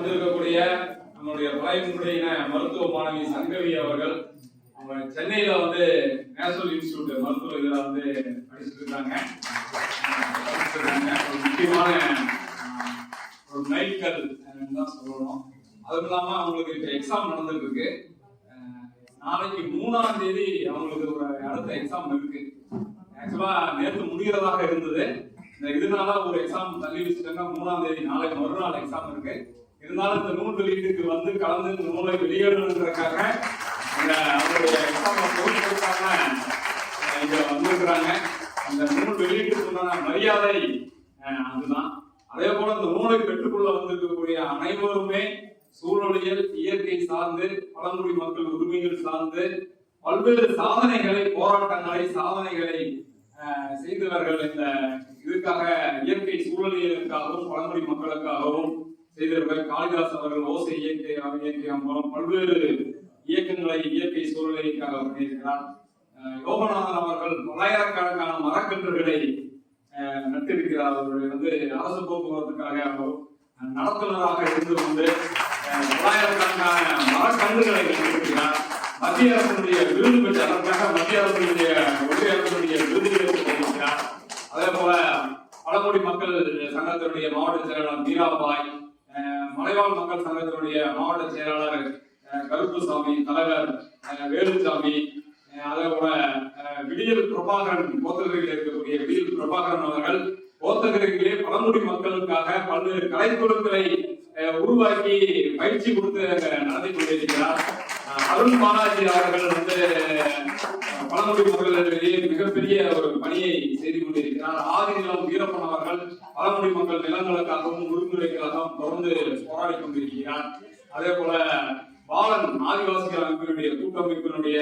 வந்திருக்கக்கூடிய நம்மளுடைய பழையமுறையின மருத்துவ மாணவி சங்கவி அவர்கள் அவங்க சென்னையில வந்து நேஷனல் இன்ஸ்டியூட் மருத்துவ இதில் வந்து படிச்சுட்டு இருக்காங்க ஒரு முக்கியமான ஒரு மைல்கல் தான் சொல்லணும். அதுவும் இல்லாம அவங்களுக்கு இப்போ எக்ஸாம் நடந்துட்டு இருக்கு நாளைக்கு மூணாம் தேதி அவங்களுக்கு ஒரு அடுத்த எக்ஸாம் இருக்கு. ஆக்சுவலா நேற்று முடிகிறதாக இருந்தது. இந்த இதனால ஒரு எக்ஸாம் தள்ளி வச்சுட்டாங்க மூணாம் தேதி நாளைக்கு மறுநாள் எக்ஸாம் இருக்கு. இருந்தாலும் இந்த நூல் வெளியீட்டுக்கு வந்து கலந்து இந்த நூலை வெளியிடணுன்றதுக்காக இந்த அவருடைய எக்ஸாம் பொறுப்பெடுக்காம இங்க வந்திருக்கிறாங்க. அந்த நூல் வெளியீட்டுக்கு உண்டான மரியாதை அதுதான். அதே போல இந்த நூலை பெற்றுக்கொள்ள வந்திருக்கக்கூடிய அனைவருமே சூழலியல் இயற்கை சார்ந்து பழங்குடி மக்கள் உரிமைகள் சார்ந்து பல்வேறு சாதனைகளை போராட்டங்களை சாதனைகளை செய்தவர்கள் இந்த இதுக்காக இயற்கை சூழலியலுக்காகவும் பழங்குடி மக்களுக்காகவும் செய்திருப்பார் காளிதாஸ் அவர்கள் ஓசை இயற்கை இயக்கம் மூலம் பல்வேறு இயக்கங்களை இயற்கை சூழலுக்காக பண்ணியிருக்கிறார் யோகநாதன் அவர்கள் பல்லாயிரக்கணக்கான மரக்கன்றுகளை நட்டிருக்கிறார். அவர்கள் வந்து அரசு போக்குவரத்துக்காக நடத்துனராக இருந்து கொண்டு அஹ், பல்லாயிரக்கணக்கான மரக்கன்றுகளை நட்டிருக்கிறார். மத்திய அரசுடைய விருது பெற்ற அதற்காக மத்திய அரசுடைய ஒன்றிய அரசுடைய விருதுகளை பெற்றிருக்கிறார் அதே போல பழங்குடி மக்கள் சங்கத்தினுடைய மாவட்ட செயலாளர் மீராபாய் மலைவாழ் மக்கள் சங்கத்தினுடைய மாவட்ட செயலாளர் அஹ், கருப்புசாமி தலைவர் அஹ், வேலுசாமி அஹ், அதே போல அஹ், விடியல் பிரபாகரன் கோத்தகிரியில் இருக்கக்கூடிய விடியல் பிரபாகரன் அவர்கள் கோத்தகிரியிலே பழங்குடி மக்களுக்காக பல்வேறு கலைக்குழுக்களை அஹ், உருவாக்கி பயிற்சி கொடுத்து நடத்தி கொண்டிருக்கிறார். அஹ், அருண் பாலாஜி அவர்கள் வந்து அஹ், பழங்குடி மக்களிடையே மிகப்பெரிய ஒரு பணியை செய்து கொண்டிருக்கிறார். ஆதிநிலம் வீரப்பன் அவர்கள் பழங்குடி மக்கள் நிலங்களுக்காகவும் உரிமைகளுக்காகவும் தொடர்ந்து போராடி கொண்டிருக்கிறார். அதே போல பாலன் ஆதிவாசிகள் அமைப்பினுடைய கூட்டமைப்பினுடைய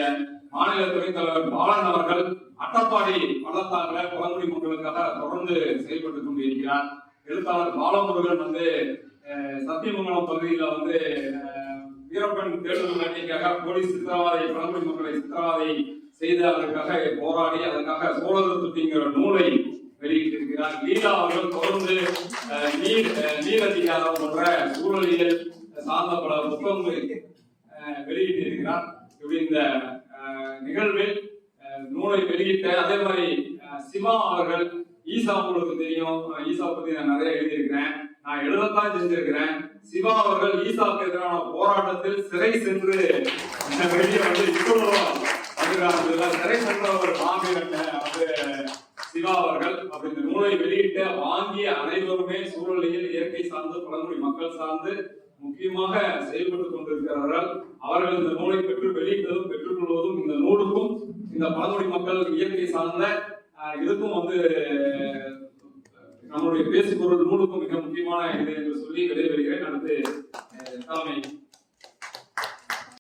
மாநில துணைத் தலைவர் பாலன் அவர்கள் அட்டப்பாடி பள்ளத்தாக்குல பழங்குடி மக்களுக்காக தொடர்ந்து செயல்பட்டு கொண்டிருக்கிறார். எழுத்தாளர் பாலமுருகன் வந்து அஹ், சத்தியமங்கலம் பகுதியில வந்து வீரப்பன் தேடுதல் வேட்டைக்காக போலீஸ் சித்திரவாதை பழங்குடி மக்களை சித்திரவாதை செய்து அதற்காக போராடி அதற்காக சோழர் துட்டிங்கிற நூலை வெளியிட்டிருக்கிறார். லீலா அவர்கள் தொடர்ந்து நீர் நீர் அதிகாரம் போன்ற சூழலியல் சார்ந்த பல புத்தகங்களை அஹ், வெளியிட்டிருக்கிறார். இப்படி இந்த நிகழ்வில் நூலை வெளியிட்ட அதே மாதிரி சிவா அவர்கள் ஈசா உங்களுக்கு தெரியும். ஈசா பத்தி நான் நிறைய எழுதியிருக்கிறேன். நான் எழுதத்தான் செஞ்சிருக்கிறேன். சிவா அவர்கள் ஈசாவுக்கு எதிரான போராட்டத்தில் சிறை சென்று வெளியே வந்து இவ்வளவு அதுதான் சிறை சென்ற ஒரு வந்து சிவா அவர்கள் அப்படி இந்த நூலை வெளியிட்ட வாங்கிய அனைவருமே சூழலியல் இயற்கை சார்ந்து பழங்குடி மக்கள் சார்ந்து முக்கியமாக செயல்பட்டுக் கொண்டிருக்கிறார்கள். அவர்கள் இந்த நூலை பெற்று வெளியிட்டதும் பெற்றுக்கொள்வதும் இந்த நூலுக்கும் இந்த பழங்குடி மக்கள் இயற்கை சார்ந்த இதுக்கும் வந்து அஹ், நம்மளுடைய பேசுபொருள் நூலுக்கும் மிக முக்கியமான இது என்று சொல்லி விடைபெறுகிறேன். அடுத்து அஹ், தலைமை